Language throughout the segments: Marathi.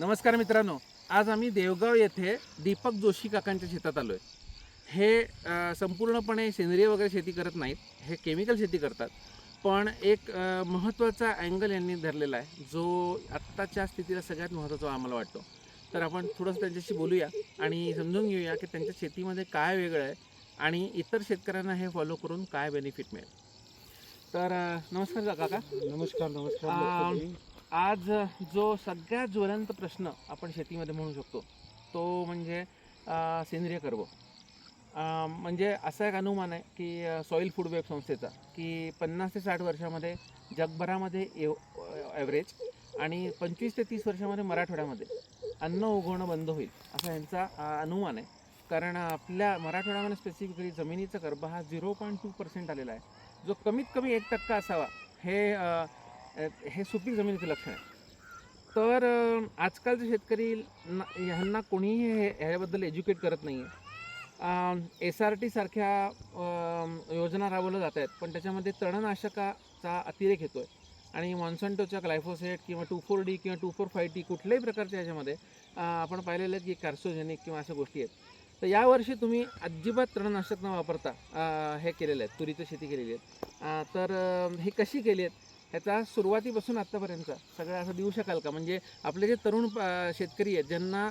नमस्कार मित्रांनो आज आम्ही देवगाव येथे दीपक जोशी काकांच्या शेतात आलो आहे हे संपूर्णपणे सेंद्रिय वगैरे शेती करत नाहीत हे केमिकल शेती करतात. पण एक महत्त्वाचा अँगल यांनी धरलेला आहे जो आत्ताच्या स्थितीला सगळ्यात महत्त्वाचा आम्हाला वाटतो. तर आपण थोडंसं त्यांच्याशी बोलूया आणि समजून घेऊया की त्यांच्या शेतीमध्ये काय वेगळं आहे आणि इतर शेतकऱ्यांना हे फॉलो करून काय बेनिफिट मिळेल. तर नमस्कार काका. नमस्कार नमस्कार. आज जो सगळ्यात ज्वलंत प्रश्न आपण शेतीमध्ये म्हणू शकतो तो म्हणजे सेंद्रिय कर्व. म्हणजे असा एक अनुमान आहे की सॉईल फूड वेब संस्थेचा की पन्नास ते साठ वर्षामध्ये जगभरामध्ये एव ॲव्हरेज आणि पंचवीस ते तीस वर्षामध्ये मराठवाड्यामध्ये अन्न उगवणं बंद होईल असा यांचा अनुमान आहे. कारण आपल्या मराठवाड्यामध्ये स्पेसिफिकली जमिनीचा कर्ब हा झिरो पॉईंट टू पर्सेंट आलेला आहे. जो कमीत कमी एक टक्का असावा हे हे सुपीक जमिनीचं लक्षण आहे. तर आजकालचे शेतकरी ना ह्यांना कोणीही हे ह्याच्याबद्दल एज्युकेट करत नाही आहे एस आर टी सारख्या योजना राबवल्या जात आहेत पण त्याच्यामध्ये तणनाशकाचा अतिरेक येतो आहे आणि मॉन्संटोच्या ग्लायफोसेट किंवा टू फोर डी किंवा टू फोर फाय टी कुठल्याही प्रकारच्या ह्याच्यामध्ये आपण पाहिलेलं आहे की कार्सोजेनिक किंवा अशा गोष्टी आहेत. तर यावर्षी तुम्ही अजिबात तणनाशक न वापरता हे केलेलं आहे तुरीचं शेती केलेली आहे तर हे कशी केली आहेत? ह्याचा सुरुवातीपासून आत्तापर्यंत सगळं असं देऊ शकाल का? म्हणजे आपले जे तरुण शेतकरी आहेत ज्यांना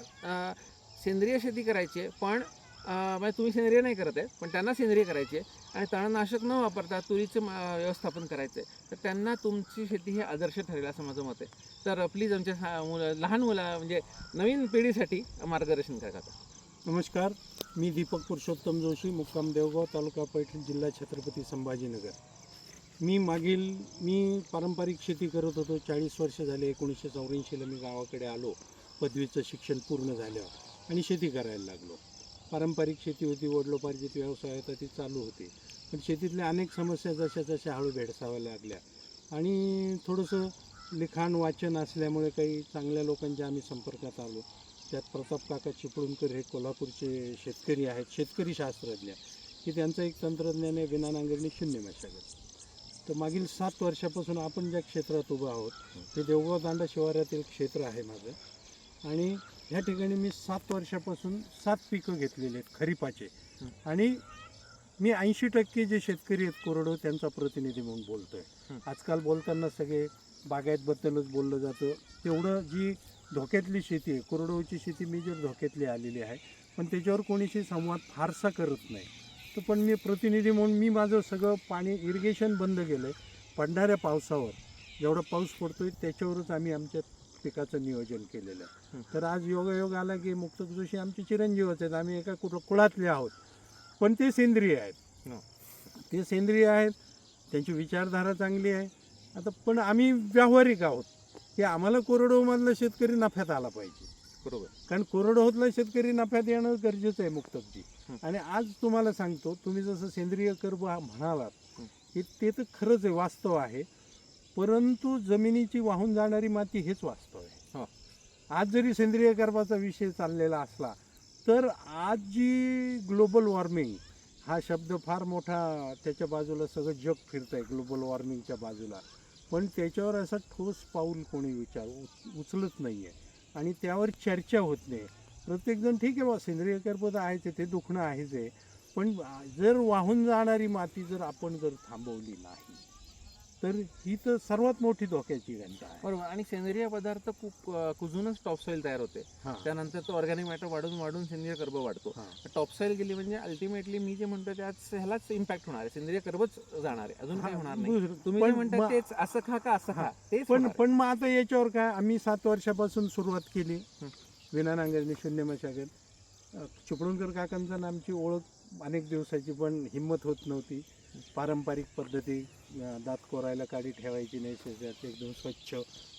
सेंद्रिय शेती करायची आहे पण म्हणजे तुम्ही सेंद्रिय नाही करत आहे पण त्यांना सेंद्रिय करायची आहे आणि तणनाशक न वापरता तुरीचं व्यवस्थापन करायचं आहे तर त्यांना तुमची शेती ही आदर्श ठरेल असं माझं मत आहे. तर प्लीज आमच्या मुलं लहान मुला म्हणजे नवीन पिढीसाठी मार्गदर्शन करा नमस्कार. मी दीपक पुरुषोत्तम जोशी मुक्काम देवगाव तालुका पैठण जिल्हा छत्रपती संभाजीनगर. मी मागील मी पारंपरिक शेती करत होतो. चाळीस वर्ष झाले एकोणीसशे चौऱ्याऐंशीला मी गावाकडे आलो. पदवीचं शिक्षण पूर्ण झाल्यावर आणि शेती करायला लागलो. पारंपरिक शेती होती वडिलोपार्जित व्यवसाय होता ती चालू होती. पण शेतीतल्या अनेक समस्या जशा जशा हळू भेडसाव्या लागल्या. आणि थोडंसं लिखाण वाचन असल्यामुळे काही चांगल्या लोकांच्या आम्ही संपर्कात आलो. त्यात प्रताप काका चिपळूणकर हे कोल्हापूरचे शेतकरी आहेत शेतकरी शास्त्रज्ञ. की त्यांचं एक तंत्रज्ञान आहे विना नांगरणी शून्य मशागत. तर मागील सात वर्षापासून आपण ज्या क्षेत्रात उभं आहोत ते देवगाव दांडा शिवारातील क्षेत्र आहे माझं. आणि ह्या ठिकाणी मी सात वर्षापासून सात पिकं घेतलेली आहेत खरीपाचे. आणि मी ऐंशी टक्के जे शेतकरी आहेत कोरडो त्यांचा प्रतिनिधी म्हणून बोलतोय. आहे आजकाल बोलताना सगळे बागायतबद्दलच बोललं जातं. तेवढं जी धोक्यातली शेती आहे कोरडोची शेती मेजर धोक्यातली आलेली आहे पण त्याच्यावर कोणीशी संवाद फारसा करत नाही. तर पण मी प्रतिनिधी म्हणून मी माझं सगळं पाणी इरिगेशन बंद केलं आहे पडणाऱ्या पावसावर जेवढा पाऊस पडतोय त्याच्यावरच आम्ही आमच्या पिकाचं नियोजन केलेलं आहे. तर आज योगायोग आला की मुक्तक जोशी आमचे चिरंजीवच आहेत. आम्ही एका कुठं कुळातले आहोत. पण ते सेंद्रिय आहेत. हो. ते सेंद्रिय आहेत. त्यांची विचारधारा चांगली आहे. आता पण आम्ही व्यावहारिक आहोत. की आम्हाला कोरडोमधला शेतकरी नफ्यात आला पाहिजे. बरोबर. कारण कोरडोहतला शेतकरी नफ्यात येणं गरजेचं आहे मुक्तकजी. आणि आज तुम्हाला सांगतो तुम्ही जसं सेंद्रिय कर्ब हा म्हणालात. की ते तर खरंच आहे वास्तव आहे. परंतु जमिनीची वाहून जाणारी माती हेच वास्तव आहे. हो. आज जरी सेंद्रिय कर्बाचा विषय चाललेला असला तर आज जी ग्लोबल वॉर्मिंग हा शब्द फार मोठा त्याच्या बाजूला सगळं जग फिरतं आहे ग्लोबल वॉर्मिंगच्या बाजूला. पण त्याच्यावर असा ठोस पाऊल कोणी विचार उच- उचलत नाही आहे आणि त्यावर चर्चा होत नाही. प्रत्येकजण ठीक आहे बा सेंद्रिय कर्ब तर आहेच आहे, ते दुखणं आहेच आहे. पण जर वाहून जाणारी माती जर आपण जर थांबवली नाही तर ही तर सर्वात मोठी धोक्याची घंटा आहे. बरोबर. आणि सेंद्रिय पदार्थ अ, कुजूनच टॉपसॉईल तयार होते. त्यानंतर तो ऑर्गॅनिक मॅटर वाढून वाढून सेंद्रिय कर्ब वाढतो. टॉपसॉईल गेली म्हणजे अल्टिमेटली मी जे म्हणतो त्याच ह्यालाच इम्पॅक्ट होणार आहे. सेंद्रिय कर्बच जाणार आहे. अजून काही होणार नाही. तुम्ही म्हणता तेच असं खा का असं खा. हां. तेच पण. पण मग आता याच्यावर काय आम्ही सात वर्षापासून सुरुवात केली. विना नांगरणी शून्य मशागत. चिपळूणकर काकांचा आमची ओळख अनेक दिवसाची पण हिंमत होत नव्हती. पारंपरिक पद्धती दात कोरायला काडी ठेवायची नाही शेतात एकदम स्वच्छ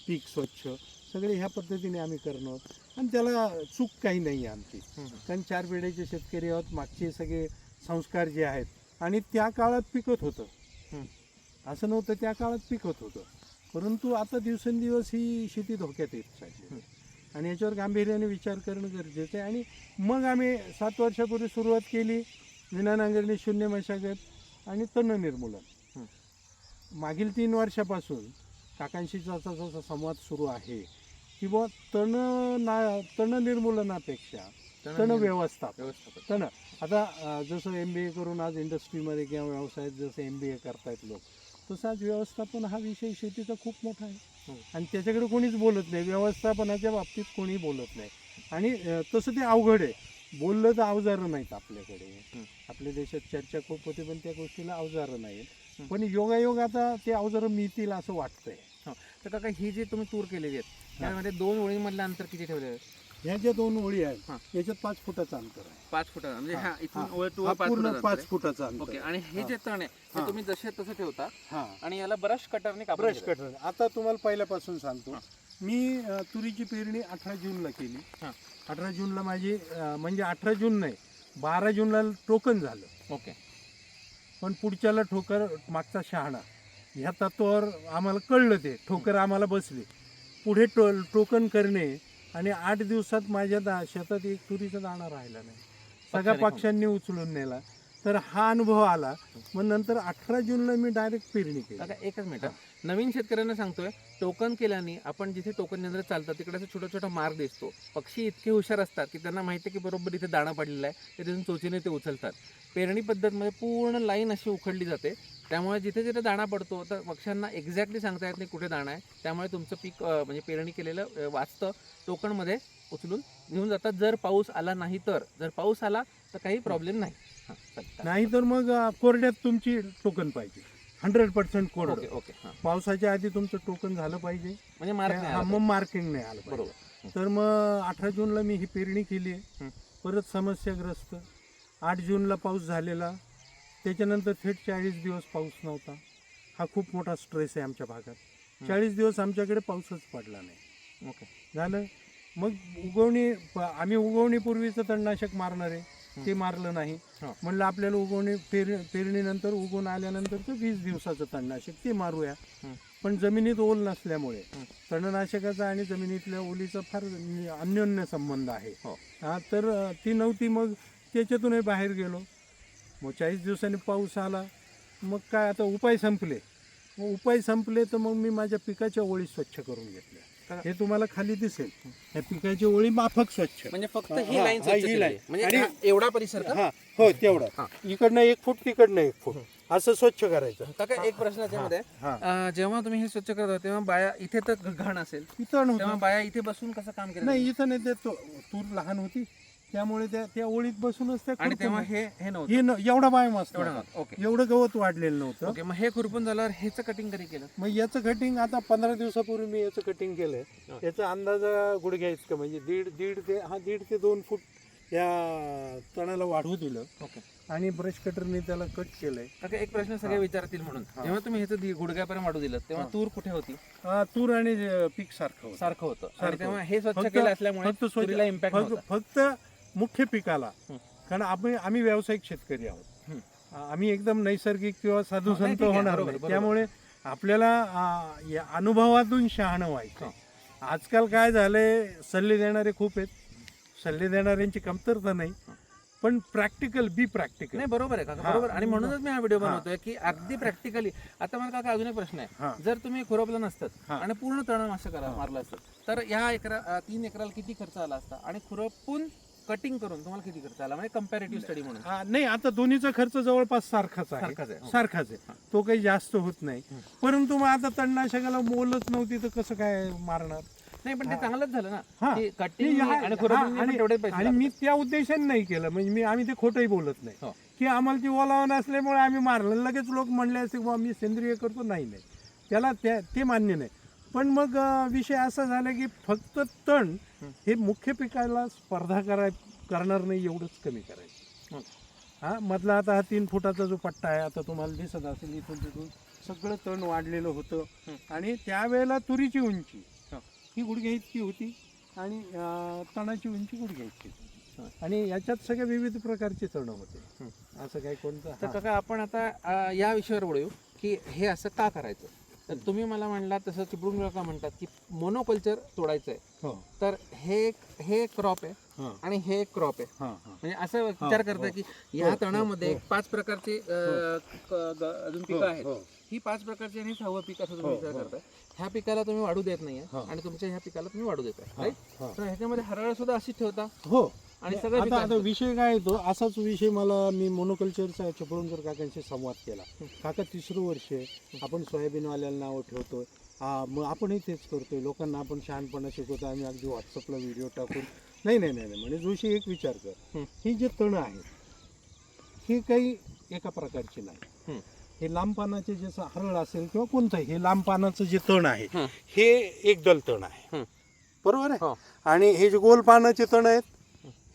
पीक स्वच्छ सगळे ह्या पद्धतीने आम्ही करणं आणि त्याला चूक काही नाही आहे आमची. कारण चार पिढ्याचे शेतकरी आहोत मागचे सगळे संस्कार जे आहेत आणि त्या काळात पिकत होतं. असं नव्हतं त्या काळात पिकत होतं. परंतु आता दिवसेंदिवस ही शेती धोक्यात येत चालली आहे. आणि याच्यावर गांभीर्याने विचार करणं गरजेचं आहे. आणि मग आम्ही सात वर्षापूर्वी सुरुवात केली विना नांगरणी शून्य मशागत आणि तण निर्मूलन. मागील तीन वर्षापासून काकांशी जसा जसा संवाद सुरू आहे किंवा तण ना तण निर्मूलनापेक्षा तण व्यवस्थापन. तण. आता जसं एम बी ए करून आज इंडस्ट्रीमध्ये किंवा व्यवसायात जसं एम बी ए करतायत लोक तसं आज व्यवस्थापन हा विषय शेतीचा खूप मोठा आहे. आणि त्याच्याकडे कोणीच बोलत नाही. व्यवस्थापनाच्या बाबतीत कोणी बोलत नाही. आणि तसं ते अवघड आहे. बोललं तर अवजारं नाहीत आपल्याकडे. हं. आपल्या देशात चर्चा खूप होते पण त्या गोष्टीला अवजारं नाहीत. हं. पण योगायोग आता ते अवजारं मिळतील असं वाटतंय. तर काका ही जी तुम्ही तूर केलेली आहेत त्यामध्ये दोन ओळीमधलं अंतर किती ठेवलेलं आहे? ह्या ज्या दोन ओळी आहेत हां. याच्यात पाच फुटाचं अंतर आहे पाच फुटा म्हणजे हा, इथून. ओळ टू हा पाच पूर्ण फुटाचं पाच अंतर. फुटाचं अंतर ओके आहे. आणि हे. जे तण आहे हा. तुम्ही जसे तसे ठेवता हा आणि याला ब्रश कटरने कापून ब्रश घेता. कटर आता तुम्हाला पहिल्यापासून सांगतो हा. मी अ, तुरीची पेरणी अठरा जूनला केली हा. अठरा जूनला माझी अ, म्हणजे अठरा जून नाही बारा जूनला टोकन झालं ओके पण पुढच्याला ठोकर मागचा शहाणा ह्या तत्वावर आम्हाला कळलं ते ठोकर आम्हाला बसले पुढे टो टोकन करणे आणि आठ दिवसात माझ्या दा शेतात एक तुरीचा दाणा राहिला नाही. सगळ्या पक्षाने. पक्षांनी उचलून नेला. तर हा अनुभव आला. मग नंतर अठरा जूनला मी डायरेक्ट पेरणी केली. काका एकच मिनिट नवीन शेतकऱ्यांना सांगतोय टोकन केल्याने आपण जिथे टोकन यंत्र चालतं तिकडे असं छोटा छोटा मार्ग दिसतो. पक्षी इतके हुशार असतात की त्यांना माहिती आहे की बरोबर इथे दाणा पडलेला आहे तिथून चोचीने ते उचलतात. पेरणी पद्धतमध्ये पूर्ण लाईन अशी उखडली जाते. त्यामुळे जिथे जिथे दाणा पडतो तर पक्ष्यांना एक्झॅक्टली सांगता येत नाही कुठे दाणा आहे. त्यामुळे तुमचं पीक म्हणजे पेरणी केलेलं वाचतं टोकनमध्ये उचलून घेऊन जातात. जर पाऊस आला नाही तर जर पाऊस आला तर काही प्रॉब्लेम नाही. हां. नाही तर मग कोरड्यात तुमची टोकन पाहिजे. हंड्रेड पर्सेंट कोरड. ओके ओके हां. पावसाच्या आधी तुमचं टोकन झालं पाहिजे. म्हणजे मार्क मग मार्किंग नाही आलं बरोबर. तर मग अठरा जूनला मी ही पेरणी केली आहे. परत समस्याग्रस्त. आठ जूनला पाऊस झालेला. त्याच्यानंतर थेट चाळीस दिवस पाऊस नव्हता हा खूप मोठा स्ट्रेस आहे आमच्या भागात. चाळीस दिवस आमच्याकडे पाऊसच पडला नाही ओके झालं मग उगवणी आम्ही उगवणीपूर्वीचं तणनाशक मारणार आहे. ते मारलं नाही. म्हणलं आपल्याला उगवणी पेर पेरणीनंतर उगवून आल्यानंतरचं वीस दिवसाचं तणनाशक ते मारूया. पण जमिनीत ओल नसल्यामुळे. तणनाशकाचा आणि जमिनीतल्या ओलीचा फार अन्योन्य संबंध आहे हो. हा तर ती नव्हती मग त्याच्यातूनही बाहेर गेलो मग चाळीस दिवसांनी पाऊस आला. मग काय आता उपाय संपले. मग उपाय संपले तर मग मी माझ्या पिकाच्या ओळी स्वच्छ करून घेतल्या. हे तुम्हाला खाली दिसेल. या पिकाची ओळी माफक स्वच्छ. म्हणजे फक्त हा, लाईन हा, स्वच्छ ही line. म्हणजे आणि- हा एवढा परिसर का? हा हो तेवढं. हा. इकडनं एक फूट तिकडनं एक फूट. असं स्वच्छ करायचं. काका एक प्रश्न त्याच्यामध्ये हा अं, जेव्हा तुम्ही हे स्वच्छ करत होता तेव्हा बाया इथे तर घ- घाण असेल. इथं तेव्हा नव्हतं बाया इथे बसून कसं काम केलं? नाही इथं नाही ते तो- तूर लहान होती. त्यामुळे त्या त्या ओळीत बसूनच त्या आणि खुरपून- तेव्हा हे हे नव्हतं. हे न- एवढा बायोमास एवढं नव्हता. नव्हतं ओके. एवढं गवत वाढलेलं नव्हतं. ओके मग हे खुरपून झाल्यावर हेच कटिंग कधी केलं? मग याचं कटिंग आता पंधरा दिवसापूर्वी मी याचं कटिंग केलंय. हा. याचा अंदाज गुडघ्या इतकं म्हणजे दीड दीड ते हा दीड ते दोन फूट या तणाला वाढवू दिलं. ओके. आणि ब्रश कटरने त्याला कट केलंय. काका एक प्रश्न सगळे हा. विचारतील म्हणून. हा. जेव्हा तुम्ही ह्याचं दि- गुडघ्यापर्यंत वाढू दिलं तेव्हा हा. तूर कुठे होती? तूर आणि अ, पीक सारखं होतं. सारखं होतं. आणि सारखं तेव्हा हे स्वच्छ फक्त- केलं असल्यामुळे फक्त स्वच्छ- तुरीला इम्पॅक्ट फक्त मुख्य पिकाला. कारण आम्ही आम्ही व्यावसायिक शेतकरी आहोत. आम्ही एकदम नैसर्गिक किंवा साधू संत होणार. त्यामुळे आपल्याला अनुभवातून शहाणं व्हायचं आजकाल काय झालंय सल्ले देणारे खूप आहेत. सल्ले देणाऱ्यांची कमतरता नाही. पण प्रॅक्टिकल बी प्रॅक्टिकल. नाही बरोबर आहे काका. बरोबर. आणि म्हणूनच मी हा व्हिडिओ. बनवतोय की अगदी प्रॅक्टिकली आता मला काका अजून एक प्रश्न आहे. जर तुम्ही खुरपलं नसतं. आणि पूर्ण तणनाशक करा हा. मारलं असतं तर या एकरा तीन एकराला किती खर्च आला असता? आणि खुरपून कटिंग करून तुम्हाला किती खर्च आला म्हणजे कम्पॅरेटिव्ह स्टडी म्हणून नाही आता दोन्हीचा खर्च जवळपास सारखाच आहे सारखाच आहे हो. सारखाच आहे हा. तो काही जास्त होत नाही. परंतु मग आता तणनाशकाला मोलच नव्हती तर कसं काय मारणार नाही पण ते. चांगलंच झालं ना हा. की नाही, कटिंग हा- आणि हा, खुरपणी आणि- तेवढे पैसे आणि मी. त्या उद्देशाने नाही केलं म्हणजे मी आम्ही ते खोटंही बोलत नाही हो. की आम्हाला ती ओलावा नसल्यामुळे आम्ही मारलं लगेच लोक म्हणले असते बुवा मी सेंद्रिय करतो नाही नाही त्याला त्या ते मान्य नाही पण मग विषय असा झाला की फक्त तण हं. मुख्य पिकाला स्पर्धा कराय करणार नाही एवढंच कमी करायचं हं. मधला आता हा तीन फुटाचा जो पट्टा आहे आता तुम्हाला दिसत असेल इथून तिथून सगळं तण वाढलेलं होतं. आणि त्यावेळेला तुरीची उंची हं. गुडघ्या इतकी होती आणि तणाची उंची गुडघ्या इतकी होती. आणि याच्यात सगळे विविध प्रकारचे तण होते. असं काही कोणतं तर. काका आपण आता या विषयावर बोलू की हे असं का करायचं तर तुम्ही मला म्हणला तसं चिपळूण का म्हणतात की मोनोकल्चर तोडायचं आहे हो. तर हे एक- हे क्रॉप आहे आणि हे क्रॉप आहे. म्हणजे असं विचार करताय हो. की या हो, तणामध्ये हो. पाच प्रकारचे अजून पिकं आहेत. हो, पाच प्रकारची आणि सहावं पीक असं तुम्ही विचार. करताय. ह्या पिकाला तुम्ही वाढू देत नाहीये. आणि तुमच्या ह्या पिकाला तुम्ही वाढू देताय राईट. तर ह्याच्यामध्ये हरळ सुद्धा अशीच ठेवता? हो. आणि सगळं आता आता विषय काय येतो असाच विषय मला मी मोनोकल्चरचा चिपळूणकर काकांशी संवाद केला काका तिसरं वर्ष आहे. आपण सोयाबीनवाल्याला नावं ठेवतोय हा मग आपणही तेच करतोय लोकांना आपण शहाणपणा शिकवतो आम्ही अगदी व्हॉट्सअपला व्हिडिओ टाकून नाही नाही नाही नाही. म्हणजे जोशी एक विचार कर हं. जे तणं आहेत ही काही एका प्रकारची नाही हं. लांब पानाचे जसं हरळ असेल किंवा कोणतं हे लांब पानाचं जे तण आहे हं. हे एकदल तण आहे. बरोबर आहे हो. आणि हे जे गोल पानाचे तण आहेत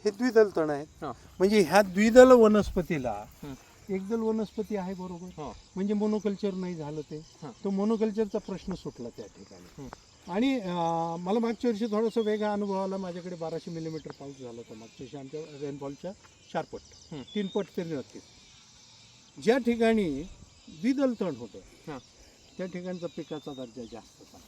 हे द्विदल तण आहेत हो. म्हणजे ह्या द्विदल वनस्पतीला हं. एकदल वनस्पती आहे बरोबर हो. म्हणजे मोनोकल्चर नाही झालं ते हं. तो मोनोकल्चरचा प्रश्न सुटला त्या ठिकाणी हं. आणि अं, मला मागच्या वर्षी थोडासा वेगळा अनुभव आला माझ्याकडे बाराशे मिलीमीटर पाऊस झाला होता मागच्या वर्षी आमच्या रेनफॉलच्या चार पट हं. तीन पट तरी नक्कीच ज्या ठिकाणी द्विदल तण होतं हं. त्या ठिकाणचा पिकाचा दर्जा जास्त झाला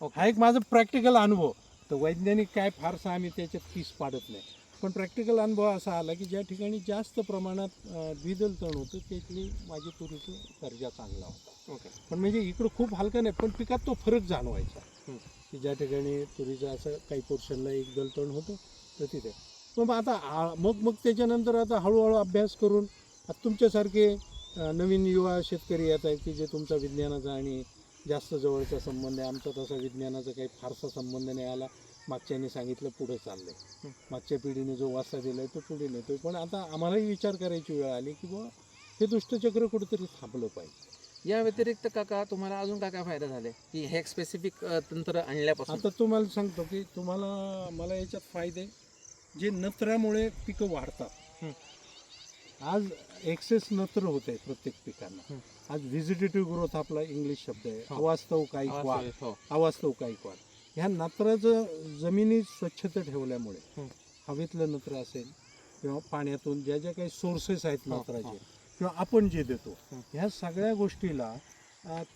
ओके. हा एक माझा प्रॅक्टिकल अनुभव तर वैज्ञानिक काय फारसा आम्ही त्याच्यात फीस पाडत नाही. पण प्रॅक्टिकल अनुभव असा आला की ज्या ठिकाणी जास्त प्रमाणात द्विदल तण होतं तिथली माझी तुरीचा दर्जा चांगला होता. ओके. पण म्हणजे इकडं खूप हलका नाही पण पिकात तो फरक जाणवायचा. की ज्या ठिकाणी तुरीचं असं काही पोर्शनला एक दल तण होतं तर तिथे. मग आता मग मग त्याच्यानंतर आता हळूहळू अभ्यास करून आता तुमच्यासारखे नवीन युवा शेतकरी येत आहेत की जे तुमचा विज्ञानाचा आणि जास्त जवळचा संबंध आहे. आमचा तसा विज्ञानाचा काही फारसा संबंध नाही. आला. मागच्याने सांगितलं पुढे चाललंय. हं. मागच्या पिढीने जो वासा दिलाय तो पुढे नेतोय. पण आता आम्हालाही विचार करायची वेळ आली की बुवा हे दुष्टचक्र कुठेतरी थांबलं पाहिजे. या व्यतिरिक्त काका तुम्हाला अजून काय काय फायदा झाले की हे स्पेसिफिक तंत्र आणल्यापासून? आता तुम्हाला सांगतो की तुम्हाला मला याच्यात फायदे. जे नत्रामुळे पिकं वाढतात. आज एक्सेस नत्र होत आहे प्रत्येक पिकांना हं. आज व्हिजिटेटिव्ह ग्रोथ आपला इंग्लिश शब्द आहे हो. अवास्तव काही वाढ आवाज- हो अवास्तव काही वाढ ह्या नत्राचं जमिनी स्वच्छता ठेवल्यामुळे हं. हवेतलं नत्र असेल किंवा पाण्यातून ज्या ज्या काही सोर्सेस आहेत हो, नत्राचे हो. किंवा आपण जे देतो हं. ह्या सगळ्या गोष्टीला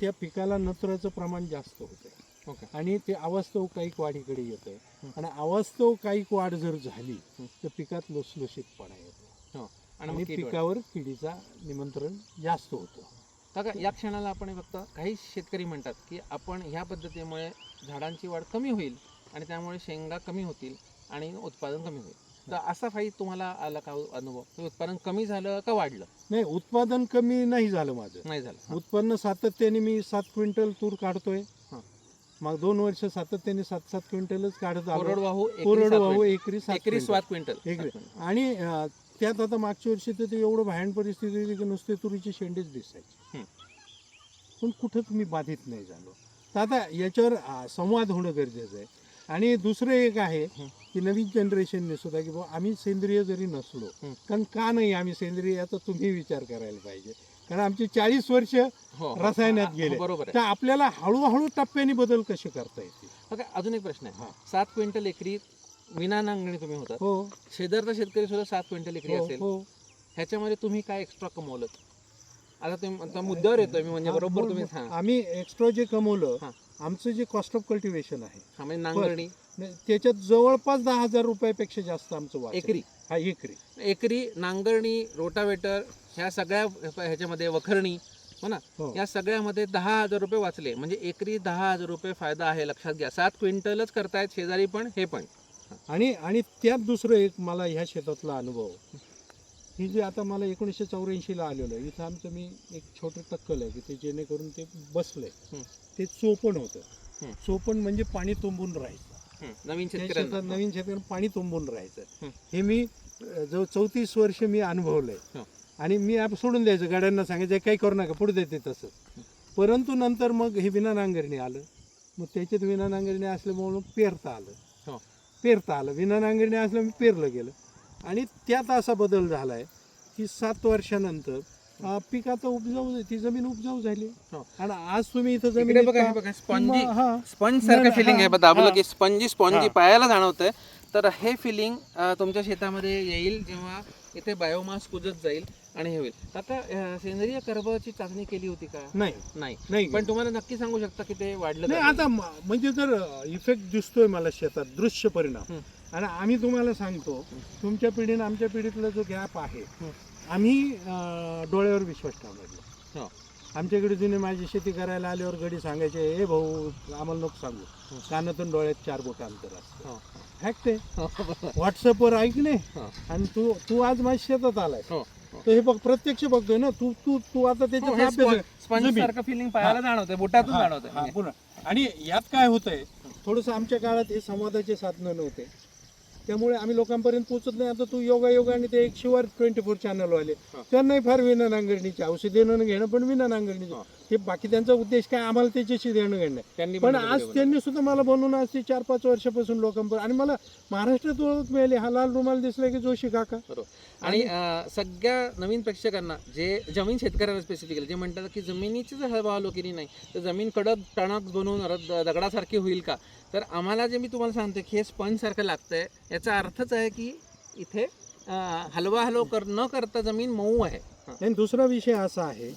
त्या पिकाला नत्राचं प्रमाण जास्त होतं ओके आणि ते अवास्तव कायिक वाढीकडे येतं हं. आणि अवास्तव कायिक वाढ जर झाली हं. तर पिकात लुसलुशीतपणा येतो आणि कीड. पिकावर किडीचा निमंत्रण जास्त होतं काका या क्षणाला आपण फक्त काही शेतकरी म्हणतात की आपण ह्या पद्धतीमुळे झाडांची वाढ कमी होईल आणि त्यामुळे शेंगा कमी होतील आणि उत्पादन कमी होईल तर असा काही तुम्हाला आला का अनुभव की उत्पादन कमी झालं का वाढलं नाही उत्पादन कमी नाही झालं माझं नाही झालं हा. उत्पन्न सातत्याने मी सात क्विंटल तूर काढतोय हं. मग दोन वर्ष सातत्याने सात सात क्विंटलच काढत आलो कोरडवाहू एकरी सात कोरडवाहू क्विंटल. एकरी सात एकरी क्विंटल. सात क्विंटल एकरी. आणि अं, त्यात आता मागच्या वर्षी तर ते एवढं भयान परिस्थिती होती की नुसते तुरीचे शेंडेच दिसायचे हं. पण कुठं तुम्ही बाधित नाही झालो तर आता याच्यावर संवाद होणं गरजेचं आहे आणि दुसरं एक आहे हं. की नवीन जनरेशनने सुद्धा की बाबा आम्ही सेंद्रिय जरी नसलो हं. कारण का नाही आम्ही सेंद्रिय याचा तुम्ही विचार करायला पाहिजे कारण आमची चाळीस वर्ष हो, हो. रसायनात हा, गेले. बरोबर आहे तर आपल्याला हळूहळू टप्प्याने बदल कसे करता येतील अजून एक प्रश्न आहे हा. सात क्विंटल एकरी विना नांगणी तुम्ही होतात. हो. शेजारचा शेतकरी सुद्धा सात क्विंटल एकरी हो असेल. हो. ह्याच्यामध्ये तुम्ही काय एक्स्ट्रा कमवलं आता तुम्ही आता मुद्द्यावर येतोय मी म्हणजे बरोबर तुम्ही. हा आम्ही एक्स्ट्रा जे कमवलं हा. आमचं जे कॉस्ट ऑफ कल्टिवेशन आहे. हा, म्हणजे नांगरणी. त्याच्यात जवळपास दहा हजार रुपयापेक्षा जास्त आमचं. एकरी. हा एकरी. एकरी नांगरणी रोटावेटर ह्या सगळ्या ह्याच्यामध्ये वखरणी हो ना? हो. या सगळ्यामध्ये दहा हजार रुपये वाचले. म्हणजे एकरी दहा हजार रुपये फायदा आहे लक्षात घ्या. सात क्विंटलच करतायत शेजारी पण हे पण. आणि आणि त्यात दुसरं एक मला ह्या शेतातला अनुभव. ही जे आता मला एकोणीसशे चौऱ्याऐंशीला आलेलं आहे इथं आमचं मी एक छोटं टक्कल आहे की ते जेणेकरून ते बसलंय. हं. ते चोपण होतं. चोपण म्हणजे पाणी तुंबून राहायचं. नवीन शेतकऱ्यांना. शेतात नवीन शेतकऱ्यांना पाणी तुंबून राहायचं. हं. मी जवळ चौतीस वर्ष मी अनुभवलंय. आणि मी आप सोडून द्यायचं गाड्यांना सांगायचं काही करू नका पुढे देते तसं. परंतु नंतर मग हे विना नांगरणी आलं. मग त्याच्यात विना नांगरणी असल्यामुळे मग पेरता आलं. हो. पेरता आलं. विना नांगरणी असल्यामुळे पेरलं गेलं. आणि त्यात असा बदल झालाय की सात वर्षानंतर अं, पीक आता उपजाऊ ती जमीन उपजाऊ झाली. हो. आणि आज तुम्ही इथं जमीन बघा हे बघा स्पॉन्जी हा. स्पंज सारखं फिलिंग आहे हा, दाबलं. की स्पंजी स्पॉन्जी हा. पायाला जाणवतंय. तर हे फिलिंग तुमच्या शेतामध्ये येईल जेव्हा इथे बायोमास कुजत जाईल. आणि हे होईल आता सेंद्रिय कर्बाची चाचणी केली होती का नाही नाही नाही पण तुम्हाला नक्की सांगू शकता की ते वाढलं नाही आता म्हणजे जर इफेक्ट दिसतोय मला शेतात दृश्य परिणाम. आणि आम्ही तुम्हाला सांगतो. तुमच्या पिढीने आमच्या पिढीतला जो गॅप आहे. आम्ही डोळ्यावर विश्वास ठेवला हो. आमच्याकडे जुने माझी शेती करायला आल्यावर गडी सांगायचे हे भाऊ आम्हाला नको सांगू कानातून डोळ्यात चार बोट अंतर असतं. फॅक्ट आहे व्हॉट्सअपवर ऐकणे हो. आणि तू तू आज माझ्या शेतात आलाय हो. तर हे बघ प्रत्यक्ष बघतोय ना तू तू तू आता हो. सारखं फिलिंग पायाला जाणवतंय बोटातून जाणवतंय. आणि यात काय होतंय थोडस आमच्या काळात हे संवादाचे साधनं नव्हते. त्यामुळे आम्ही लोकांपर्यंत पोहोचत नाही. आता तू योगा योगा आणि ते एकशे वर ट्वेंटी फोर चॅनल वाले. त्यांनाही फार विना नांगरणीची औषध देणं घेणं पण विना नांगरणीचं. हा. बाकी त्यांचा उद्देश काय? आम्हाला त्याच्याशी देणं घेणं पण आज त्यांनी सुद्धा मला बनवून आज ते चार पाच वर्षापासून लोकांपर्यंत आणि मला महाराष्ट्रात ओळख मिळाली. हा लाल रुमाल दिसला की जोशी काका. आणि सगळ्या नवीन प्रेक्षकांना जे जमीन शेतकऱ्यांना स्पेसिफिकली जे म्हणतात की जमिनीची जर हवालोकिनी नाही तर जमीन कडक टणक बनवून दगडासारखी होईल का? तर आम्हाला जे मी तुम्हाला सांगते की हे स्पंज सारखं लागतंय याचा अर्थच आहे की इथे हलवा हलव कर न करता जमीन मऊ आहे. आणि दुसरा विषय असा आहे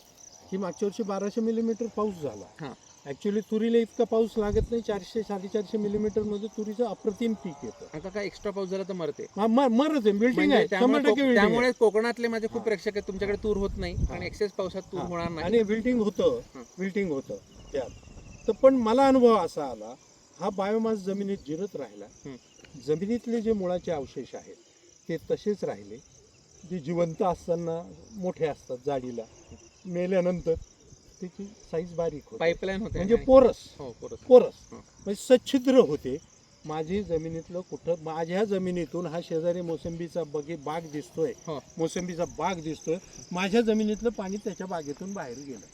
की मागच्या वर्षी बाराशे मिलीमीटर पाऊस झाला. हा. ऍक्च्युली तुरीला इतका पाऊस लागत नाही चारशे साडेचारशे मिलीमीटरमध्ये तुरीचं अप्रतिम पीक येतं. आता काय एक्स्ट्रा पाऊस झाला तर मरते. मरत आहे बिल्डिंग म्हणजे आहे त्यामुळे कोकणातले माझे खूप. प्रेक्षक आहेत तुमच्याकडे तूर होत नाही आणि एक्सेस पावसात तूर होणार नाही. आणि बिल्डिंग होतं. बिल्डिंग होतं त्यात. तर पण मला अनुभव असा आला हा बायोमास जमिनीत जिरत राहिला. जमिनीतले जे मुळाचे अवशेष आहेत ते तसेच राहिले. जे जिवंत असताना मोठे असतात जाडीला. मेल्यानंतर त्याची साईज बारीक होते. पाईपलाईन होते म्हणजे पोरस. हो पोरस. पोरस. म्हणजे सच्छिद्र होते. माझी जमिनीतलं कुठं माझ्या जमिनीतून हा शेजारी मोसंबीचा बगी बाग दिसतोय. हो. मोसंबीचा बाग दिसतोय. माझ्या जमिनीतलं पाणी त्याच्या बागेतून बाहेर गेलं.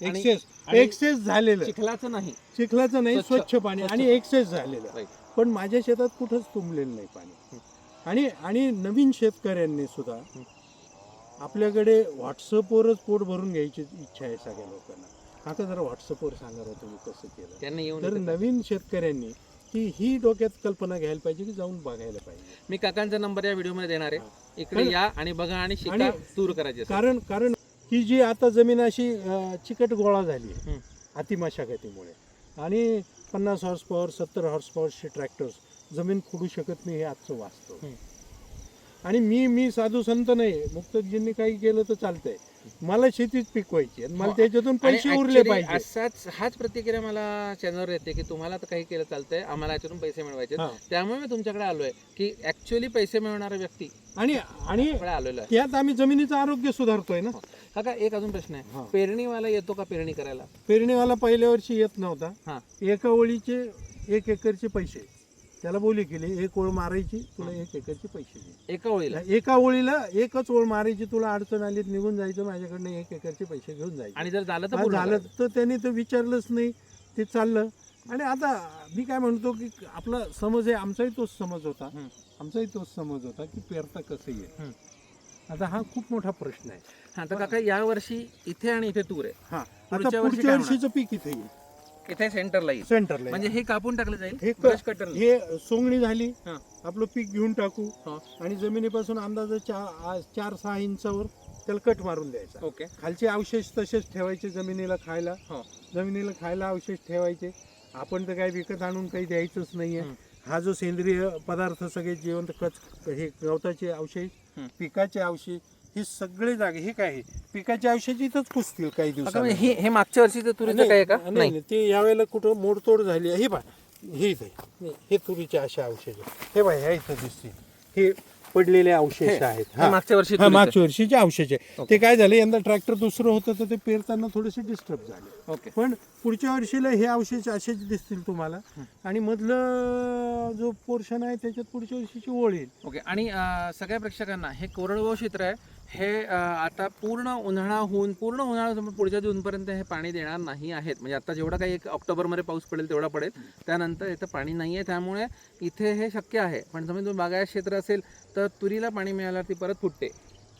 आणि- एक्सेस आणि एक्सेस झालेलं चिखलाचं नाही चिखलाचं नाही स्वच्छ. स्वच्छ पाणी आणि. एक्सेस झालेलं Right. पण माझ्या शेतात कुठंच तुंबलेलं नाही पाणी आणि आणि नवीन शेतकऱ्यांनी सुद्धा हं. आपल्याकडे व्हॉट्सअपवरच पोट भरून घ्यायची इच्छा आहे सगळ्या लोकांना आता जरा व्हॉट्सअपवर सांगा राव तुम्ही कसं केलं त्यांना येऊन तर नवीन शेतकऱ्यांनी की ही डोक्यात कल्पना घ्यायला पाहिजे की जाऊन बघायला पाहिजे मी काकांचा नंबर या व्हिडिओमध्ये देणार आहे इकडे या आणि बघा आणि शिका आणि- तूर करायची असेल. कारण कारण ही जी आता जमीन अशी अं, चिकट गोळा झाली आहे. अतिमशागतीमुळे आणि पन्नास हॉर्स पॉवर सत्तर हॉर्स पॉवरचे ट्रॅक्टर्स जमीन खुडू शकत नाही हे आजचं वास्तव. आणि मी मी साधू संत नाही मुक्तजींनी काही केलं तर चालतंय. मला शेतीच पिकवायची आणि मला हो. त्याच्यातून पैसे उरले पाहिजे. असाच हाच प्रतिक्रिया मला चॅनलवर येते की तुम्हाला तर काही केलं चालतंय आम्हाला याच्यातून पैसे मिळवायचे हा. त्यामुळे मी तुमच्याकडे आलोय की ऍक्च्युअली पैसे मिळवणारा व्यक्ती आणि आणि आलेलो आहे. त्यात आम्ही जमिनीचं आरोग्य सुधारतोय ना? काका एक अजून प्रश्न हा. आहे पेरणीवाला येतो का पेरणी करायला? पेरणीवाला पहिल्या वर्षी येत नव्हता. हा. एका ओळीचे एक एकरचे पैसे. त्याला बोली केली एक ओळ मारायची तुला एक एकरचे पैसे दे. एका ओळीला? एका ओळीला एकच ओळ मारायची तुला अडचण आली निघून जायचं माझ्याकडनं एक एकरचे पैसे घेऊन जायचे. आणि जर झालं तर झालं. तर त्यांनी तर विचारलंच नाही ते चाललं. आणि आता मी काय म्हणतो की आपला समज आहे आमचाही तोच समज होता. हं. आमचाही तोच समज होता की पेरता कसं येईल? हं. आता हा खूप मोठा प्रश्न आहे. हा तर काका या वर्षी इथे आणि इथे तूर आहे. हा. आता पुढच्या वर्षी वर्षीचं पीक इथे येईल. इथे सेंटरला येईल सेंटरला म्हणजे हे कापून टाकलं जाईल हे क- ब्रश कटर हे सोंगणी झाली हा. आपलं पीक घेऊन टाकू हा. आणि जमिनीपासून अंदाजे चार आ- चार सहा इंचावर त्याला कट मारून द्यायचा ओके खालचे अवशेष तसेच ठेवायचे जमिनीला खायला हो. जमिनीला खायला अवशेष ठेवायचे आपण तर काही विकत आणून काही द्यायचंच नाहीये हं. हा जो सेंद्रिय पदार्थ सगळे जिवंत कच हे गवताचे अवशेष हं. पिकाचे अवशेष हे सगळे जागे हे काय आहे? पिकाचे अवशेष इथंच पुसतील काही म्हणजे हे हे मागच्या वर्षीचं तुरीचं काय आहे का नाही नाही नाही, ते यावेळेला कुठं मोडतोड झाली आहे. हे पहा हे इथे हे तुरीचे अवशेष आहे. हे बाय ह्या इथं दिसतील हे पडलेले अवशेष हे- आहेत हे हा. मागच्या वर्षी हा तुरीचं. मागच्या वर्षीचे अवशेष आहे. ते काय झाले यंदा ट्रॅक्टर दुसरं होतं तर ते पेरताना थोडेसे डिस्टर्ब झाले ओके पण पुढच्या वर्षीला हे अवशेष असेच दिसतील तुम्हाला. आणि मधलं जो पोर्शन आहे त्याच्यात पुढच्या वर्षीची ओळ येईल ओके आणि अं, सगळ्या प्रेक्षकांना हे कोरडवाहू क्षेत्र आहे हे आता पूर्ण उन्हाळा होऊन पूर्ण उन्हाळा पुढच्या जूनपर्यंत हे पाणी देणार नाही आहेत. म्हणजे आता जेवढा काही एक ऑक्टोबरमध्ये पाऊस पडेल तेवढा पडेल. त्यानंतर इथं पाणी नाही आहे. त्यामुळे इथे हे शक्य आहे. पण समजा तुम्ही बागायत क्षेत्र असेल तर तुरीला पाणी मिळाल्यावर ती परत फुटते.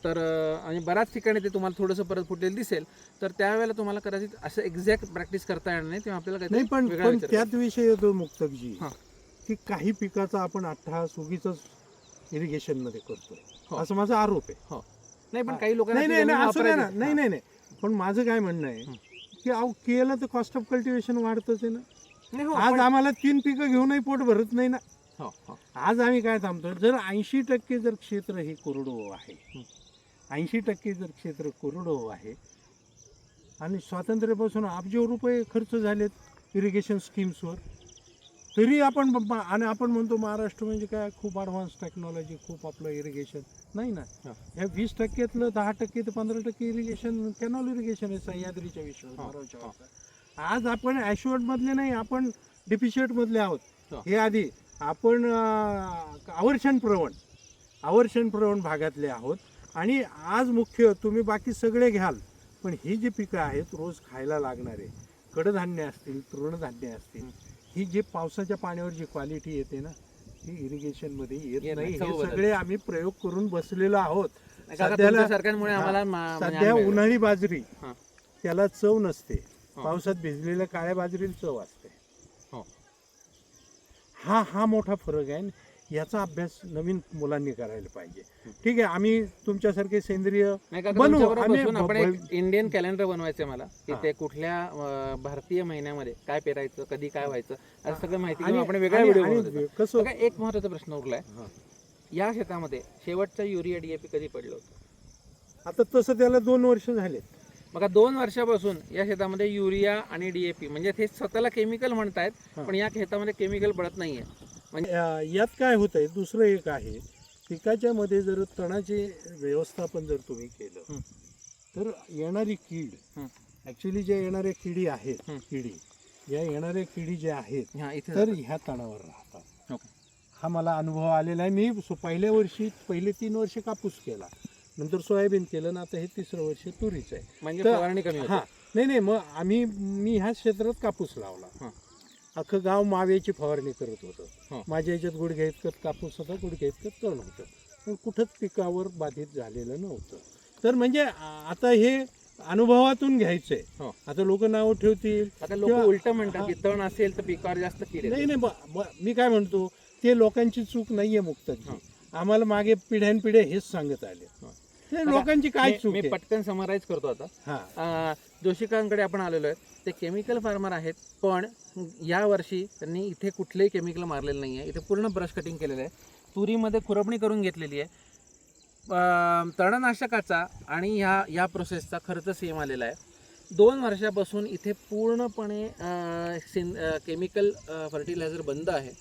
तर आणि बऱ्याच ठिकाणी ते तुम्हाला थोडंसं परत फुटलेलं दिसेल. तर त्यावेळेला तुम्हाला कदाचित असं एक्झॅक्ट प्रॅक्टिस करता येणार नाही. तेव्हा आपल्याला नाही काहीतरी पण पण त्यात विषय येतो मुक्तकजी हा. की काही पिकाचा आपण अठ्ठास उगीच इरिगेशनमध्ये हो. करतो असं माझा आरोप आहे. करायचं. नाही पण काही लोकांना नाही नाही नाही असं नाही ना. नाही नाही नाही. पण माझं काय म्हणणं आहे. की अहो केलं तर कॉस्ट ऑफ कल्टिवेशन वाढतच आहे ना. हो, आज आम्हाला तीन पिकं घेऊनही पोट भरत नाही ना. हो, हो. आज आम्ही काय थांबतो? जर ऐंशी टक्के जर क्षेत्र हे कोरडो आहे. ऐंशी टक्के जर क्षेत्र कोरडो आहे आणि स्वातंत्र्यापासून अब्ज रुपये खर्च झालेत इरिगेशन स्कीम्सवर तरी आपण आणि आपण म्हणतो महाराष्ट्र म्हणजे काय? खूप ॲडव्हान्स टेक्नॉलॉजी खूप आपलं इरिगेशन नाही ना. ह्या वीस टक्क्यातलं दहा टक्के ते पंधरा टक्के इरिगेशन कॅनॉल इरिगेशन आहे सह्याद्रीच्या विषयावर. आज आपण ॲश्युअर्ड मधले नाही आपण डिफिशिएट मधले आहोत हा. आधी आपण आवर्षण प्रवण आवर्षण प्रवण भागातले आहोत आणि आज मुख्य तुम्ही बाकी सगळे घ्याल पण ही जी पिकं आहेत रोज खायला लागणारे कडधान्य असतील तृणधान्य असतील ही जी पावसाच्या पाण्यावर जी क्वालिटी येते ना ही इरिगेशनमध्ये येत नाही, हे. सगळे आम्ही प्रयोग करून बसलेलो आहोत सध्याला- सरकारमुळे. आम्हाला म्हणजे सध्या उन्हाळी बाजरी. त्याला चव नसते. पावसात भिजलेल्या काळ्या बाजरीला चव असते हो. हा हा मोठा फरक आहे याचा अभ्यास नवीन मुलांनी करायला पाहिजे हं. ठीक आहे आम्ही तुमच्यासारखे सेंद्रिय बनवू. आपण एक इंडियन कॅलेंडर बनवायचं मला की हा. ते कुठल्या भारतीय महिन्यामध्ये काय पेरायचं कधी काय व्हायचं असं सगळं माहिती आपण वेगळा आणि- व्हिडिओ कसं एक महत्त्वाचा प्रश्न उरलाय हा. या शेतामध्ये शेवटचा युरिया डीएपी कधी पडलं होतं आता तसं त्याला दोन वर्ष झालेत बघा दोन वर्षापासून या शेतामध्ये युरिया आणि डीएपी म्हणजे ते स्वतःला केमिकल म्हणतायत हा. पण या शेतामध्ये केमिकल पडत नाहीये अं, यात काय होत आहे दुसरं एक आहे पिकाच्या मध्ये जर तणाचे व्यवस्थापन जर तुम्ही केलं. तर येणारी कीड. ऍक्च्युली ज्या येणाऱ्या किडी आहेत. किडी या येणाऱ्या किडी ज्या आहेत इथे तर. ह्या तणावर राहतात. हा मला अनुभव आलेला आहे मी पहिल्या वर्षी पहिले तीन वर्ष कापूस केला नंतर सोयाबीन केलं ना आता हे तिसरं वर्ष तुरीच आहे म्हणजे नाही नाही मग आम्ही मी ह्या क्षेत्रात कापूस लावला. अख्खं गाव माव्याची फवारणी करत होतं. माझ्या याच्यात गुडघ्या इतकं कापूस होता गुडघ्या इतकं तण होतं पण कुठंच पिकावर बाधित झालेलं नव्हतं. तर म्हणजे आता हे अनुभवातून घ्यायचंय. आता लोक नाव ठेवतील आता लोक उलट म्हणतात. की तण असेल तर पिकावर जास्त. नाही नाही मी काय म्हणतो ते लोकांची चूक नाहीये मुक्ताची. हा. आम्हाला मागे पिढ्यानपिढ्या हेच सांगत आले. लोकांची काय चूक मी पटकन समराईज करतो आता. जोशीकांकडे आपण आलेलो आहे. ते केमिकल फार्मर आहेत पण या वर्षी त्यांनी इथे कुठलेही केमिकल मारलेलं नाही आहे इथे पूर्ण ब्रश कटिंग केलेलं आहे. तुरीमध्ये खुरपणी करून घेतलेली आहे. तणनाशकाचा आणि ह्या या प्रोसेसचा खर्च सेम आलेला आहे. दोन वर्षापासून इथे पूर्णपणे सिन केमिकल फर्टिलायझर बंद आहे.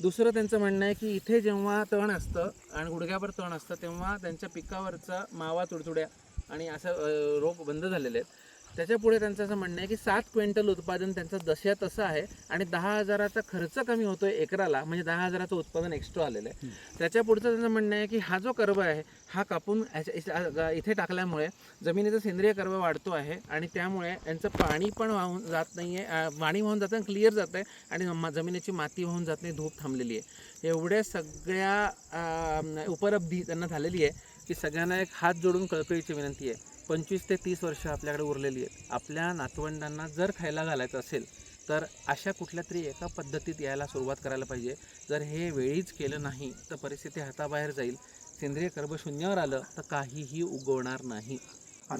दुसरं त्यांचं म्हणणं आहे की इथे जेव्हा तण असतं आणि गुडघ्यावर तण असतं तेव्हा त्यांच्या पिकावरचा मावा तुडतुड्या आणि असं रोग बंद झालेले आहेत. त्याच्यापुढे त्यांचं असं म्हणणं आहे की सात क्विंटल उत्पादन त्यांचं जशा तसं आहे आणि दहा हजाराचा खर्च कमी होतोय एकराला म्हणजे दहा हजाराचं उत्पादन एक्स्ट्रा आलेलं आहे. त्याच्या पुढचं त्यांचं म्हणणं आहे की हा जो कर्व आहे हा कापून इथे- टाकल्यामुळे जमिनीचा सेंद्रिय कर्व वाढतो आहे आणि त्यामुळे यांचं पाणी पण वाहून जात नाही आहे पाणी वाहून जातं क्लिअर जातं आहे आणि जमिनीची माती वाहून जात नाही धूप थांबलेली आहे. एवढ्या सगळ्या उपलब्धी त्यांना झालेली आहे की सगळ्यांना एक हात जोडून कळकळीची विनंती आहे. पंचवीस ते तीस वर्ष आपल्याकडे उरलेली आहेत. आपल्या नातवंडांना जर खायला घालायचं असेल तर अशा कुठल्या तरी एका पद्धतीत यायला सुरुवात करायला पाहिजे. जर हे वेळीच केलं नाही तर परिस्थिती हाताबाहेर जाईल. सेंद्रिय कर्ब शून्यावर आलं तर काहीही उगवणार नाही.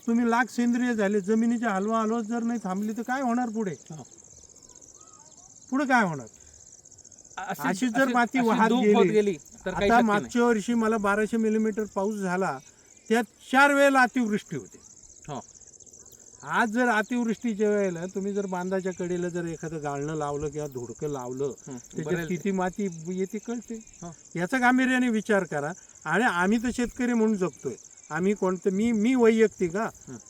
तुम्ही लाख सेंद्रिय झाले जमिनीच्या हलवा हलवा जर नाही थांबली तर काय होणार पुढे? हो. पुढे काय होणार? अशी- जर माती वाहत गेली, तर. मागच्या वर्षी मला बाराशे मिलीमीटर पाऊस झाला त्यात चार वेळेला अतिवृष्टी होते हो. आज जर अतिवृष्टीच्या वेळेला तुम्ही जर बांधाच्या कडेला जर एखादं गाळणं लावलं किंवा धुडकं लावलं त्याच्यात. किती माती येते कळते. याचा गांभीर्याने विचार करा आणि आम्ही तर शेतकरी म्हणून जगतोय आम्ही कोणतं मी मी वैयक्तिक हा.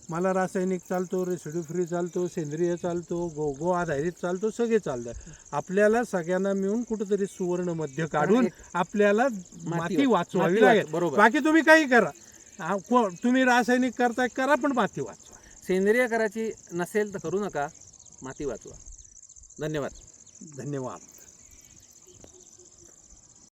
मला रासायनिक चालतो रेसिड्यू फ्री चालतो सेंद्रिय चालतो गो गो आधारित चालतो सगळे चालतात आपल्याला सगळ्यांना मिळून कुठेतरी सुवर्ण मध्य काढून आपल्याला माती माती वाच- वाचवावी लागेल बरोबर बाकी तुम्ही काही करा हा, को- तुम्ही रासायनिक करताय करा पण माती वाचवा. सेंद्रिय करायची नसेल तर करू नका माती वाचवा. धन्यवाद. धन्यवाद.